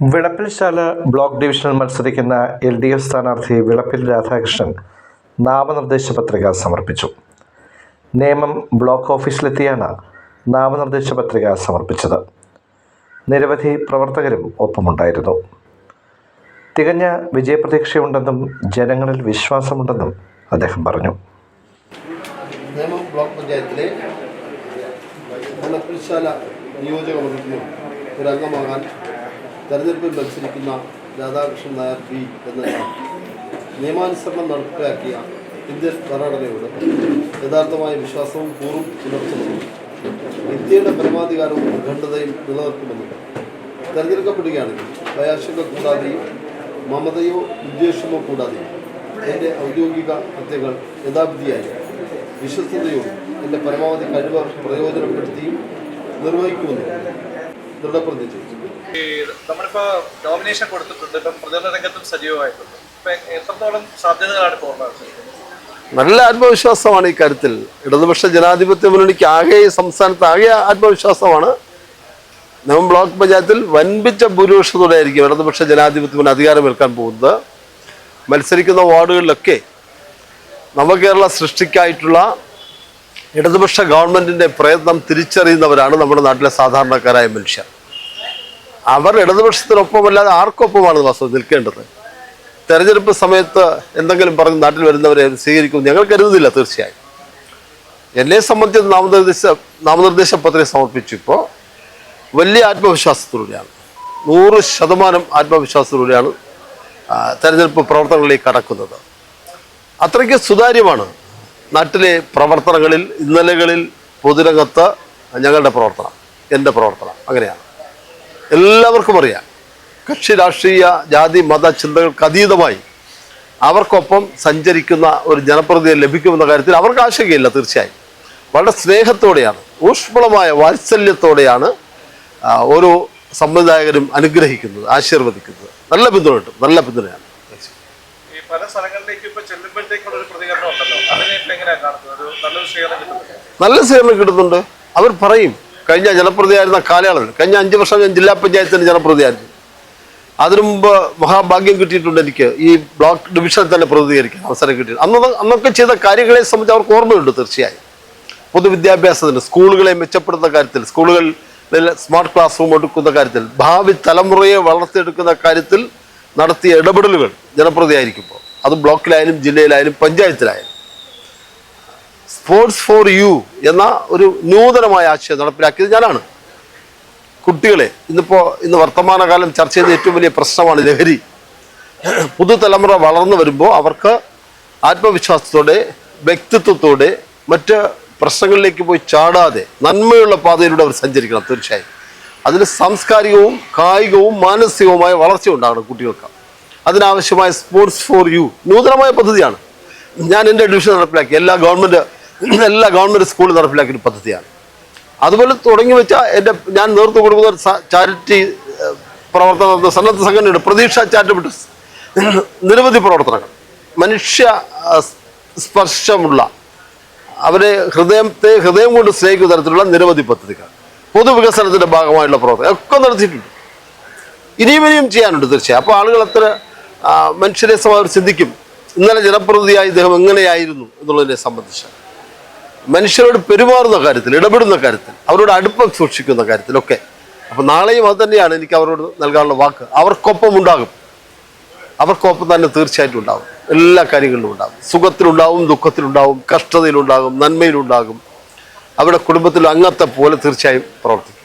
Vilappilsala block ഡിവിഷനിൽ മത്സരിക്കുന്ന L D F സ്ഥാനാർത്ഥി വിളപ്പിൽ രാധാകൃഷ്ണൻ നാമനിർദ്ദേശ പത്രിക സമർപ്പിച്ചു. നേമം ബ്ലോക്ക് ഓഫീസിലെത്തിയാണ് നാമനിർദ്ദേശ പത്രിക സമർപ്പിച്ചത്. നിരവധി പ്രവർത്തകരും ഒപ്പമുണ്ടായിരുന്നു. തികഞ്ഞ വിജയപ്രതീക്ഷയുണ്ടെന്നും ജനങ്ങളിൽ വിശ്വാസമുണ്ടെന്നും അദ്ദേഹം പറഞ്ഞു. നേമം ബ്ലോക്ക് പഞ്ചായത്തിലെ വിളപ്പിൽശാല നിയോജക ഒരു തെരഞ്ഞെടുപ്പിൽ മത്സരിക്കുന്ന രാധാകൃഷ്ണൻ നായർ ബി എന്ന നിയമാനുസരണം നടപ്പിലാക്കിയ ഇന്ത്യൻ ഭരണഘടനയോട് യഥാർത്ഥമായ വിശ്വാസവും കൂറും പുലർത്തുമെന്നും ഇന്ത്യയുടെ പരമാധികാരവും അഖണ്ഡതയും നിലനിർത്തുമെന്നും തെരഞ്ഞെടുക്കപ്പെടുകയാണെങ്കിൽ ഭയാശങ്ക കൂടാതെയും മമതയോ വിദ്വേഷമോ കൂടാതെയും എന്റെ ഔദ്യോഗിക കൃത്യങ്ങൾ യഥാവിധിയായി വിശ്വസ്തയോടും എന്റെ പരമാവധി കഴിവ് പ്രയോജനപ്പെടുത്തിയും നിർവഹിക്കുമെന്നും ദൃഢപ്രതിജ്ഞ ഈ നമ്മളിപ്പോ നോമിനേഷൻ കൊടുത്തിട്ടുണ്ട്. ഇപ്പം പ്രചരണ രംഗത്തും സജീവമായിട്ടുണ്ട് എത്രത്തോളം സാധ്യതകളാണ് നല്ല ആത്മവിശ്വാസമാണ് ഈ കാര്യത്തിൽ. ഇടതുപക്ഷ ജനാധിപത്യ മുന്നണിക്ക് ആകെ സംസ്ഥാനത്ത് ആകെ ആത്മവിശ്വാസമാണ്. നമ്മൾ ബ്ലോക്ക് പഞ്ചായത്തിൽ വൻപിച്ച ഭൂരിപക്ഷത്തോടെ ആയിരിക്കും ഇടതുപക്ഷ ജനാധിപത്യ മുന്നണി അധികാരമേൽക്കാൻ പോകുന്നത്. മത്സരിക്കുന്ന വാർഡുകളിലൊക്കെ നവകേരള സൃഷ്ടിക്കായിട്ടുള്ള ഇടതുപക്ഷ ഗവൺമെന്റിന്റെ പ്രയത്നം തിരിച്ചറിയുന്നവരാണ് നമ്മുടെ നാട്ടിലെ സാധാരണക്കാരായ മനുഷ്യർ. അവർ ഇടതുപക്ഷത്തിനൊപ്പമല്ലാതെ ആർക്കൊപ്പമാണ് വാസ്തവം നിൽക്കേണ്ടത്? തെരഞ്ഞെടുപ്പ് സമയത്ത് എന്തെങ്കിലും പറഞ്ഞ് നാട്ടിൽ വരുന്നവരെ സ്വീകരിക്കും ഞങ്ങൾ കരുതുന്നില്ല തീർച്ചയായും. എന്നെ സംബന്ധിച്ച് നാമനിർദ്ദേശ നാമനിർദ്ദേശ പത്രിക സമർപ്പിച്ചപ്പോൾ വലിയ ആത്മവിശ്വാസത്തിലൂടെയാണ്. നൂറ് ശതമാനം ആത്മവിശ്വാസത്തിലൂടെയാണ് തെരഞ്ഞെടുപ്പ് പ്രവർത്തനങ്ങളിലേക്ക് കടക്കുന്നത്. അത്രയ്ക്ക് സുതാര്യമാണ് നാട്ടിലെ പ്രവർത്തനങ്ങളിൽ ഇന്നലകളിൽ പൊതുരംഗത്ത് ഞങ്ങളുടെ പ്രവർത്തനം എന്റെ പ്രവർത്തനം അങ്ങനെയാണ്. എല്ലാവർക്കും അറിയാം. കക്ഷി രാഷ്ട്രീയ ജാതി മത ചിന്തകൾക്ക് അതീതമായി അവർക്കൊപ്പം സഞ്ചരിക്കുന്ന ഒരു ജനപ്രതിയെ ലഭിക്കുമെന്ന കാര്യത്തിൽ അവർക്ക് ആശങ്കയില്ല തീർച്ചയായും. വളരെ സ്നേഹത്തോടെയാണ് ഊഷ്മളമായ വാത്സല്യത്തോടെയാണ് ഓരോ സംവിധായകരും അനുഗ്രഹിക്കുന്നത് ആശീർവദിക്കുന്നത്. നല്ല പിന്തുണ കിട്ടും നല്ല പിന്തുണയാണ്. പല സ്ഥലങ്ങളിലേക്ക് ഇപ്പൊ ചെല്ലുമ്പോഴത്തേക്കുള്ള ഒരു പ്രതികരണം ഉണ്ടല്ലോ. അതിനെ എങ്ങനെയാണ് കാണുന്നത്? നല്ലൊരു സ്വീകരണം കിട്ടുന്നുണ്ട്. അവർ പറയും കഴിഞ്ഞ ജനപ്രതിയായിരുന്ന കാലയളവിൽ കഴിഞ്ഞ അഞ്ച് വർഷം ഞാൻ ജില്ലാ പഞ്ചായത്തിന്റെ ജനപ്രതിയായിരുന്നു അതിനു മുമ്പ് മഹാഭാഗ്യം കിട്ടിയിട്ടുണ്ട് എനിക്ക്. ഈ ബ്ലോക്ക് ഡിവിഷനിൽ തന്നെ പ്രതികരിക്കാൻ അവസരം കിട്ടി അന്ന് അന്നൊക്കെ ചെയ്ത കാര്യങ്ങളെ സംബന്ധിച്ച് അവർക്ക് ഓർമ്മയുണ്ട് തീർച്ചയായും. പൊതുവിദ്യാഭ്യാസത്തിന് സ്കൂളുകളെ മെച്ചപ്പെടുത്തുന്ന കാര്യത്തിൽ സ്കൂളുകളിൽ സ്മാർട്ട് ക്ലാസ് റൂം എടുക്കുന്ന കാര്യത്തിൽ ഭാവി തലമുറയെ വളർത്തിയെടുക്കുന്ന കാര്യത്തിൽ നടത്തിയ ഇടപെടലുകൾ ജനപ്രതിയായിരിക്കുമ്പോൾ അത് ബ്ലോക്കിലായാലും ജില്ലയിലായാലും പഞ്ചായത്തിലായാലും. സ്പോർട്സ് ഫോർ യു എന്ന ഒരു നൂതനമായ ആശയം നടപ്പിലാക്കിയത് ഞാനാണ്. കുട്ടികളെ ഇന്നിപ്പോൾ ഇന്ന് വർത്തമാനകാലം ചർച്ച ചെയ്യുന്ന ഏറ്റവും വലിയ പ്രശ്നമാണ് ലഹരി. പുതുതലമുറ വളർന്നു വരുമ്പോൾ അവർക്ക് ആത്മവിശ്വാസത്തോടെ വ്യക്തിത്വത്തോടെ മറ്റ് പ്രശ്നങ്ങളിലേക്ക് പോയി ചാടാതെ നന്മയുള്ള പാതയിലൂടെ അവർ സഞ്ചരിക്കണം തീർച്ചയായും. അതിന് സാംസ്കാരികവും കായികവും മാനസികവുമായ വളർച്ച ഉണ്ടാകണം കുട്ടികൾക്ക്. അതിനാവശ്യമായ സ്പോർട്സ് ഫോർ യു നൂതനമായ പദ്ധതിയാണ്. ഞാൻ എന്റെ ഡിവിഷൻ നടപ്പിലാക്കി. എല്ലാ ഗവൺമെന്റ് എല്ലാ ഗവൺമെന്റ് സ്കൂളിൽ നടപ്പിലാക്കിയൊരു പദ്ധതിയാണ്. അതുപോലെ തുടങ്ങി വെച്ച എന്റെ ഞാൻ നേതൃത്വം കൊടുക്കുന്ന ചാരിറ്റി പ്രവർത്തന സന്നദ്ധ സംഘടനയുടെ പ്രതീക്ഷ ചാരിറ്റബിൾ. നിരവധി പ്രവർത്തനങ്ങൾ. മനുഷ്യ സ്പർശമുള്ള അവരെ ഹൃദയത്തെ ഹൃദയം കൊണ്ട് സ്നേഹിക്കുന്ന തരത്തിലുള്ള നിരവധി പദ്ധതികൾ. പൊതുവികസനത്തിന്റെ ഭാഗമായുള്ള പ്രവർത്തനം ഒക്കെ നടത്തിയിട്ടുണ്ട്. ഇനിയും ഇനിയും ചെയ്യാനുണ്ട് തീർച്ചയായും. അപ്പോൾ ആളുകൾ അത്ര മനുഷ്യരെ സമയം ചിന്തിക്കും ഇന്നലെ ജനപ്രതിനിധിയായി ഇദ്ദേഹം എങ്ങനെയായിരുന്നു എന്നുള്ളതിനെ സംബന്ധിച്ച്. മനുഷ്യരോട് പെരുമാറുന്ന കാര്യത്തിൽ ഇടപെടുന്ന കാര്യത്തിൽ അവരോട് അടുപ്പം സൂക്ഷിക്കുന്ന കാര്യത്തിലൊക്കെ. അപ്പോൾ നാളെയും അത് തന്നെയാണ് എനിക്ക് അവരോട് നൽകാനുള്ള വാക്ക്. അവർക്കൊപ്പം ഉണ്ടാകും. അവർക്കൊപ്പം തന്നെ തീർച്ചയായിട്ടും ഉണ്ടാകും. എല്ലാ കാര്യങ്ങളിലും ഉണ്ടാകും. സുഖത്തിലുണ്ടാവും ദുഃഖത്തിലുണ്ടാവും കഷ്ടതയിലുണ്ടാകും നന്മയിലുണ്ടാകും. അവരുടെ കുടുംബത്തിൽ അങ്ങത്തെ പോലെ തീർച്ചയായും പ്രവർത്തിക്കും.